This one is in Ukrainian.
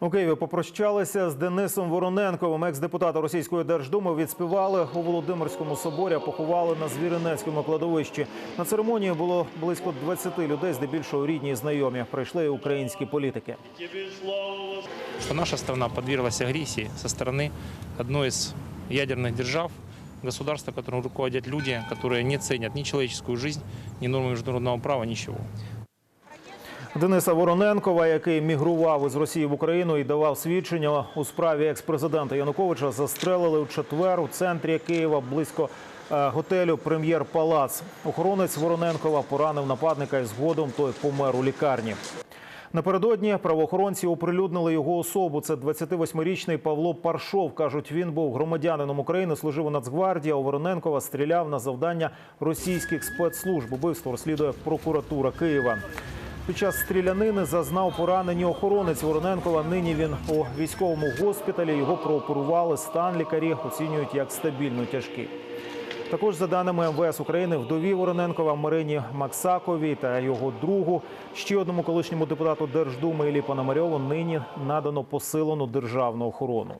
У Києві попрощалися з Денисом Вороненковим. Екс-депутата Російської Держдуми відспівали у Володимирському соборі, а поховали на Звіринецькому кладовищі. На церемонії було близько 20 людей, здебільшого рідні і знайомі. Прийшли і українські політики. что наша страна подверглась агрессии со стороны одной из ядерных держав, государства, которым руководят люди, которые не ценят ни человеческую жизнь, ни нормы международного права, ничего. Дениса Вороненкова, який мігрував із Росії в Україну і давав свідчення у справі екс-президента Януковича, застрелили у четвер у центрі Києва близько е, готелю Прем'єр Палац. Охоронець Вороненкова поранив нападника і згодом той помер у лікарні. Напередодні правоохоронці оприлюднили його особу. Це 28-річний Павло Паршов. кажуть, він був громадянином України, служив у Нацгвардії. а У Вороненкова стріляв на завдання російських спецслужб. Убивство розслідує прокуратура Києва. Під час стрілянини зазнав поранені охоронець Вороненкова. Нині він у військовому госпіталі. Його прооперували. Стан лікарі оцінюють як стабільно тяжкий. Також за даними МВС України, вдові Вороненкова Марині Максаковій та його другу, ще одному колишньому депутату Держдуми Іллі Пономарьову нині надано посилену державну охорону.